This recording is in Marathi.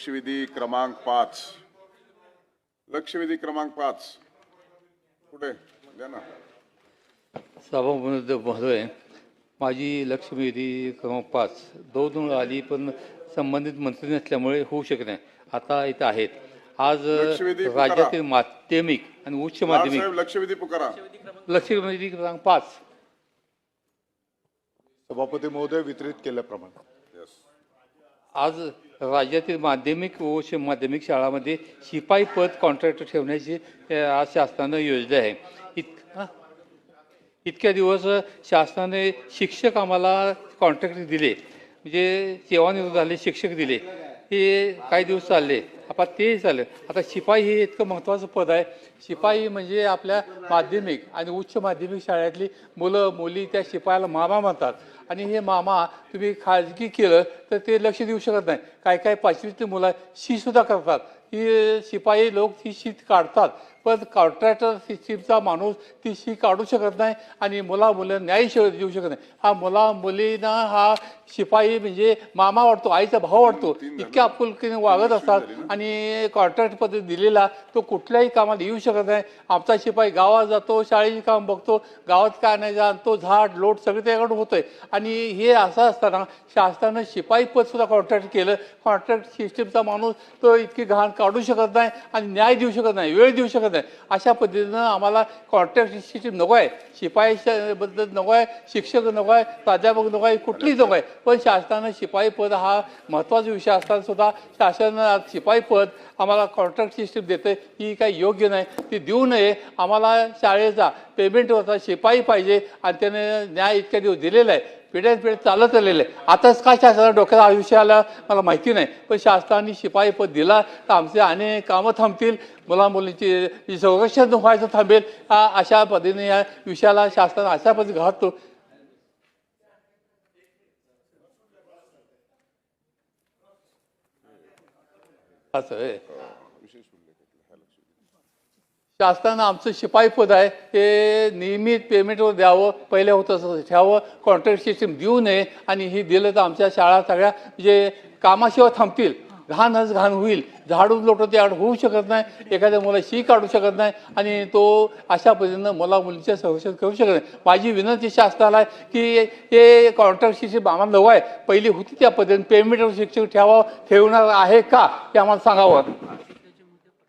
लक्षवेधी क्रमांक पाच. लक्षवेधी क्रमांक पाच. कुठे? द्या ना. सभामध्ये महोदय माझी लक्षवेधी क्रमांक पाच. दोन वेळा आली पण संबंधित मंत्री नसल्यामुळे होऊ शकत नाही. आता इथं आहेत. आज. राज्यातील माध्यमिक आणि उच्च माध्यमिक साहेब लक्षवेधी पुकारा. लक्षवेधी क्रमांक पाच. सभापती महोदय वितरित केल्याप्रमाणे. आज राज्यातील माध्यमिक व उच्च माध्यमिक शाळामध्ये शिपाई पद कॉन्ट्रॅक्ट ठेवण्याची आज शासनानं योजना आहे. इत इतक्या दिवस शासनाने शिक्षक आम्हाला कॉन्ट्रॅक्ट दिले. म्हणजे सेवानिवृत्त झाले शिक्षक दिले. हे काही दिवस चालले. आता ते चाललं. आता शिपाई हे इतकं महत्त्वाचं पद आहे. शिपाई म्हणजे आपल्या माध्यमिक आणि उच्च माध्यमिक शाळेतली मुलं मुली त्या शिपायाला मामा म्हणतात. आणि हे मामा तुम्ही खाजगी केलं तर ते लक्ष देऊ शकत नाही. काय काय पाचवीतली मुलं शी सुद्धा करतात. ही शिपाई लोक ती शीट काढतात. पण कॉन्ट्रॅक्टर सिस्टीमचा माणूस ती शी काढू शकत नाही आणि मुला मुलं न्याय देऊ शकत नाही. हा मुला मुलींना हा शिपाई म्हणजे मामा वाटतो आईचा भाव वाटतो. इतक्या आपुलकीने वागत असतात आणि कॉन्ट्रॅक्ट पद्धती दिलेला तो कुठल्याही कामाला येऊ शकत नाही. आमचा शिपाई गावात जातो शाळेची काम बघतो. गावात काय नाही जाणतो झाड लोट सगळं त्याकडून होतंय. आणि आणि हे असं असताना शासनानं शिपाई सुद्धा कॉन्ट्रॅक्ट केलं. कॉन्ट्रॅक्ट सिस्टीमचा माणूस तो इतकी घाण काढू शकत नाही आणि न्याय देऊ शकत नाही वेळ देऊ शकत नाही. अशा पद्धतीनं आम्हाला कॉन्ट्रॅक्ट सिस्टीम नको आहे शिपाईबद्दल नको आहे शिक्षक नको आहे प्राध्यापक नको आहे कुठलीच नको आहे पण शासनानं शिपाई पद हा महत्त्वाचा विषय असताना सुद्धा शासन शिपाई पद आम्हाला कॉन्ट्रॅक्ट सिस्टीम देते ही काही योग्य नाही. ती देऊ नये. आम्हाला शाळेचा पेमेंट होता शिपाई पाहिजे आणि त्याने न्याय इतक्या दिवस दिलेला आहे. पिढ्यान पिढ्या चालत आलेलं आहे. आताच काय शासनाला डोक्यात आयुष्य आलं? मला माहिती नाही. पण शासनाने शिपाई पद दिला तर आमचे अनेक कामं थांबतील. मुला मुलींची संरक्षण व्हायचं थांबेल अशा पद्धतीने या विषयाला शासनाने अशा पद्धती घालतो असं आहे. शासनानं आमचं शिपाई पद आहे ते नियमित पेमेंटवर द्यावं पहिले होतं तसं ठेवावं कॉन्ट्रॅक्ट सिस्टीम देऊ नये आणि ही दिलं तर आमच्या शाळा सगळ्या जे कामाशिवाय थांबतील घाणच घाण होईल झाडून लोटं ते आड होऊ शकत नाही एखाद्या मुला शी काढू शकत नाही आणि तो अशा पद्धतीनं मुला मुलीच्या संरक्षण करू शकत नाही. माझी विनंती शासनाला आहे की हे कॉन्ट्रॅक्ट सिस्टीम आम्हाला नवं आहे. पहिली होती त्या पद्धतीने पेमेंटवर शिक्षक ठेवावं ठेवणार आहे का हे आम्हाला सांगावं.